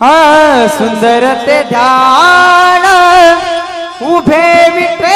હા સુંદર તે ધ્યાન ઉભે વિટે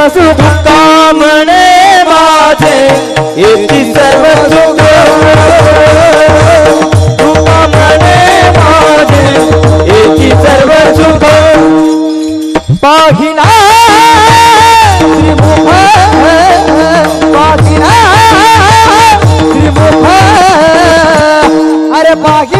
बसू कामणे माझे. येती सर्व सुख कामणे माझे. येती सर्व सुख पाहिना. पाहिना. अरे पाहि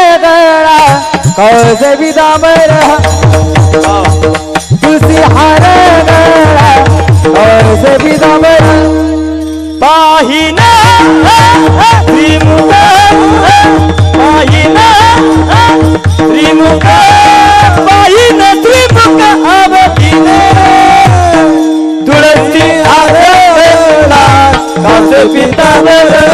गळा कळस विदामर तुझी हार गळा कळस विदामर पाहिना श्रीमुख पाहिना श्रीमुख पाहिना श्रीमुख आवडीने तुळसी आदळला कास पितावर तुळसी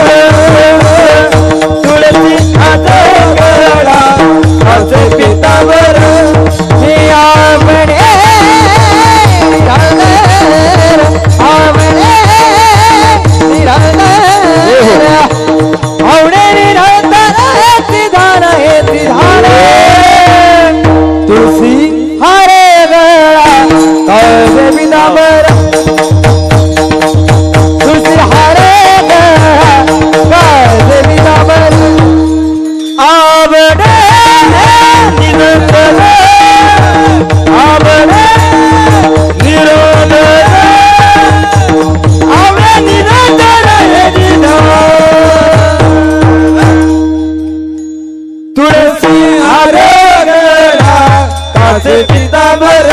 कासे पितांबर